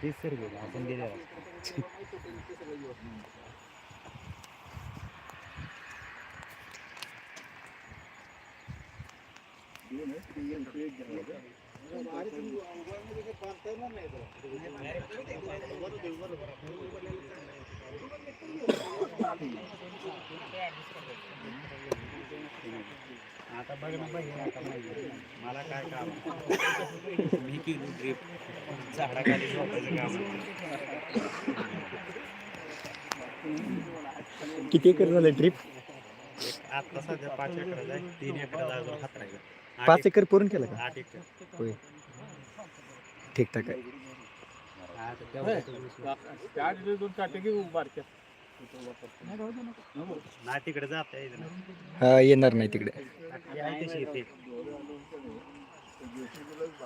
तीस रुपये भाषण दिले आता बघ ना बघ काय काम केली झाडाखाली झोपायचं काम. किती एकर झालं ट्रिप एक आता सध्या पाच एकर आहे तीन एकर अजून हात राहिलं पाच एकर. पूर्ण केलं का? आठ एकर. होय. ठीकठाक आहे. दोन काटे घेऊ बारक्या नाही तिकडे जाता येत ना हा येणार नाही तिकडे.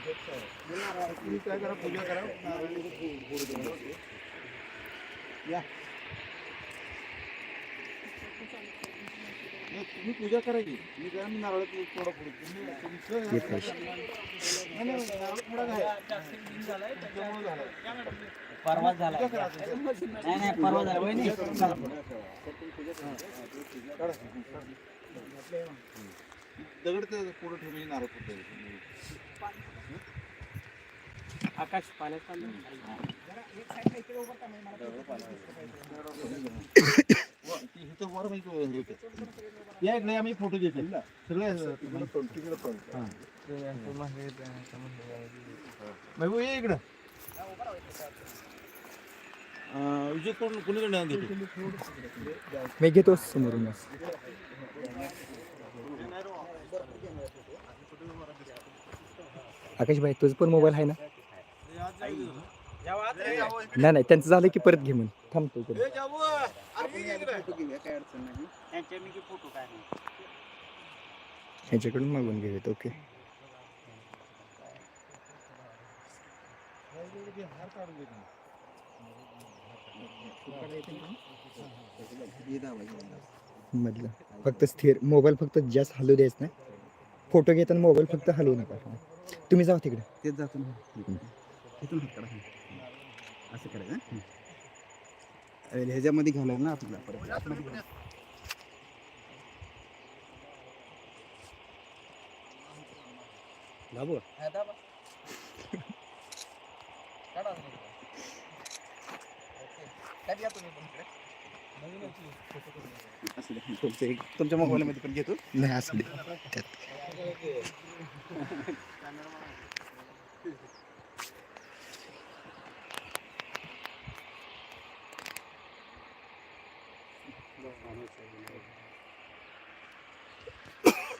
तुम्ही काय करा पूजा करा नारळाचं फूल- फूल द्या. या तुम्ही पूजा करा की मी काय मी नारळाचं थोडं पुढे. परवा झाला. नाही नाही परवा झाला वहिनी. दगड ते पुढे ठेवून नारळ फुटले आकाश पाण्यात इथं वर मी तो हे होतं. या इकडे आम्ही फोटो घेतो. सगळे हां. महबूब ये इकडं. विजय कोण कुणीकडे घेतो मी घेतो समोरूनच आकाश भाई तुझं पण मोबाईल आहे ना? नाही नाही त्यांचं झालं की परत घे म्हणून. थांबतो इकडे. फोटो घेऊया काय अडचण नाही. त्यांच्या मी फोटो काढले. ह्याच्याकडून मागून घेऊयात ओके. हे. मधलं. फक्त स्थिर मोबाईल फक्त जास्त हलू द्यायच नाही. फोटो घेताना मोबाईल फक्त हलवू नका. तुम्ही जाऊ तिकडे. तेच जातो ना. इथून हात काढा. असं करायचं हं? ह्याच्यामध्ये घालायला ना आपल्याला परत. एक तुमच्या मोबाईलमध्ये पण घेतो. नाही असू दे. Não, não, não, não.